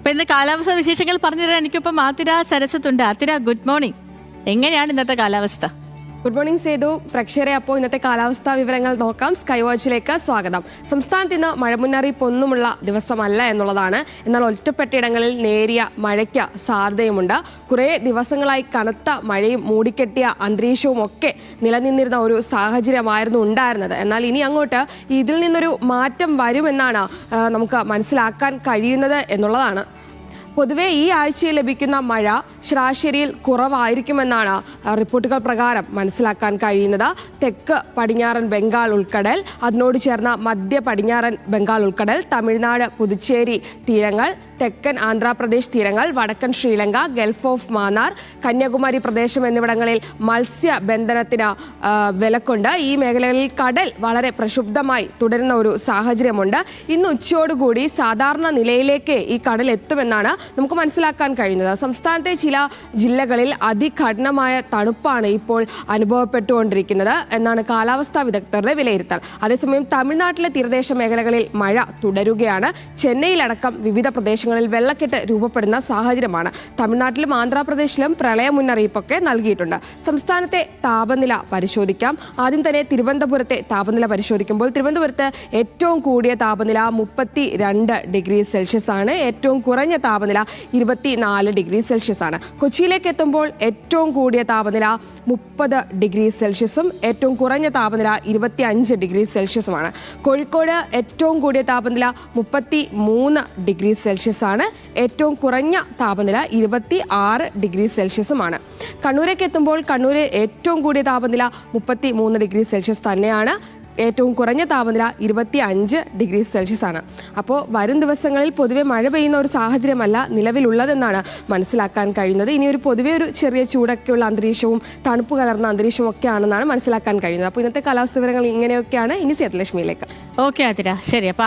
അപ്പൊ ഇന്ന് കാലാവസ്ഥ വിശേഷങ്ങൾ പറഞ്ഞുതരാൻ എനിക്കിപ്പം ആതിര സരസത്തുണ്ട് ആതിര ഗുഡ് മോർണിംഗ് എങ്ങനെയാണ് ഇന്നത്തെ കാലാവസ്ഥ? Good morning Sethu. പ്രേക്ഷകരെ അപ്പോൾ ഇന്നത്തെ കാലാവസ്ഥാ വിവരങ്ങൾ നോക്കാം. സ്കൈ വാച്ചിലേക്ക് സ്വാഗതം. സംസ്ഥാനത്ത് ഇന്ന് മഴ മുന്നറിയിപ്പ് ഒന്നുമുള്ള ദിവസമല്ല എന്നുള്ളതാണ്. എന്നാൽ ഒറ്റപ്പെട്ടയിടങ്ങളിൽ നേരിയ മഴയ്ക്ക് സാധ്യതയുമുണ്ട്. കുറേ ദിവസങ്ങളായി കനത്ത മഴയും മൂടിക്കെട്ടിയ അന്തരീക്ഷവും ഒക്കെ നിലനിന്നിരുന്ന ഒരു സാഹചര്യമായിരുന്നു ഉണ്ടായിരുന്നത്. എന്നാൽ ഇനി അങ്ങോട്ട് ഇതിൽ നിന്നൊരു മാറ്റം വരുമെന്നാണ് നമുക്ക് മനസ്സിലാക്കാൻ കഴിയുന്നത് എന്നുള്ളതാണ്. പൊതുവെ ഈ ആഴ്ചയിൽ ലഭിക്കുന്ന മഴ ശരാശരിയിൽ കുറവായിരിക്കുമെന്നാണ് റിപ്പോർട്ടുകൾ പ്രകാരം മനസ്സിലാക്കാൻ കഴിയുന്നത്. തെക്ക് പടിഞ്ഞാറൻ ബംഗാൾ ഉൾക്കടൽ അതിനോട് ചേർന്ന മധ്യ പടിഞ്ഞാറൻ ബംഗാൾ ഉൾക്കടൽ തമിഴ്നാട് പുതുച്ചേരി തീരങ്ങൾ തെക്കൻ ആന്ധ്രാപ്രദേശ് തീരങ്ങൾ വടക്കൻ ശ്രീലങ്ക ഗൾഫ് ഓഫ് മാന്നാർ കന്യാകുമാരി പ്രദേശം എന്നിവിടങ്ങളിൽ മത്സ്യബന്ധനത്തിന് വിലക്കുണ്ട്. ഈ മേഖലകളിൽ കടൽ വളരെ പ്രക്ഷുബ്ധമായി തുടരുന്ന ഒരു സാഹചര്യമുണ്ട്. ഇന്ന് ഉച്ചയോടുകൂടി സാധാരണ നിലയിലേക്ക് ഈ കടൽ എത്തുമെന്നാണ് നമുക്ക് മനസ്സിലാക്കാൻ കഴിയുന്നത്. സംസ്ഥാനത്തെ ചില ജില്ലകളിൽ അതികഠിനമായ തണുപ്പാണ് ഇപ്പോൾ അനുഭവപ്പെട്ടുകൊണ്ടിരിക്കുന്നത് എന്നാണ് കാലാവസ്ഥാ വിദഗ്ധരുടെ വിലയിരുത്തൽ. അതേസമയം തമിഴ്നാട്ടിലെ തീരദേശ മേഖലകളിൽ മഴ തുടരുകയാണ്. ചെന്നൈയിലടക്കം വിവിധ പ്രദേശങ്ങളിൽ വെള്ളക്കെട്ട് രൂപപ്പെടുന്ന സാഹചര്യമാണ്. തമിഴ്നാട്ടിലും ആന്ധ്രാപ്രദേശിലും പ്രളയ മുന്നറിയിപ്പൊക്കെ നൽകിയിട്ടുണ്ട്. സംസ്ഥാനത്തെ താപനില പരിശോധിക്കാം. ആദ്യം തന്നെ തിരുവനന്തപുരത്തെ താപനില പരിശോധിക്കുമ്പോൾ തിരുവനന്തപുരത്ത് ഏറ്റവും കൂടിയ താപനില മുപ്പത്തി രണ്ട് ഡിഗ്രി സെൽഷ്യസ് ആണ് ഏറ്റവും കുറഞ്ഞ താപനില ഇരുപത്തിനാല് ഡിഗ്രി സെൽഷ്യസ് ആണ്. കൊച്ചിയിലേക്ക് എത്തുമ്പോൾ ഏറ്റവും കൂടിയ താപനില മുപ്പത് ഡിഗ്രി സെൽഷ്യസും ഏറ്റവും കുറഞ്ഞ താപനില ഇരുപത്തി അഞ്ച് ഡിഗ്രി സെൽഷ്യസുമാണ് കോഴിക്കോട് ഏറ്റവും കൂടിയ താപനില മുപ്പത്തി മൂന്ന് ഡിഗ്രി സെൽഷ്യസ് ആണ്. ഏറ്റവും കുറഞ്ഞ താപനില ഇരുപത്തി ആറ് ഡിഗ്രി സെൽഷ്യസുമാണ് കണ്ണൂരേക്ക് എത്തുമ്പോൾ കണ്ണൂർ ഏറ്റവും കൂടിയ താപനില മുപ്പത്തി മൂന്ന് ഡിഗ്രി സെൽഷ്യസ് തന്നെയാണ്. ഏറ്റവും കുറഞ്ഞ താപനില ഇരുപത്തി അഞ്ച് ഡിഗ്രി സെൽഷ്യസ് ആണ്. അപ്പോൾ വരും ദിവസങ്ങളിൽ പൊതുവെ മഴ പെയ്യുന്ന ഒരു സാഹചര്യമല്ല നിലവിലുള്ളതെന്നാണ് മനസ്സിലാക്കാൻ കഴിയുന്നത്. ഇനി ഒരു പൊതുവെ ഒരു ചെറിയ ചൂടൊക്കെയുള്ള അന്തരീക്ഷവും തണുപ്പ് കലർന്ന അന്തരീക്ഷവും ഒക്കെ ആണെന്നാണ് മനസ്സിലാക്കാൻ കഴിയുന്നത്. അപ്പോൾ ഇന്നത്തെ കാലാവസ്ഥ വിവരങ്ങൾ ഇങ്ങനെയൊക്കെയാണ്. ഇനി സേതലക്ഷ്മിയിലേക്ക്. ഓക്കെ ആതിര. ശരി അപ്പൊ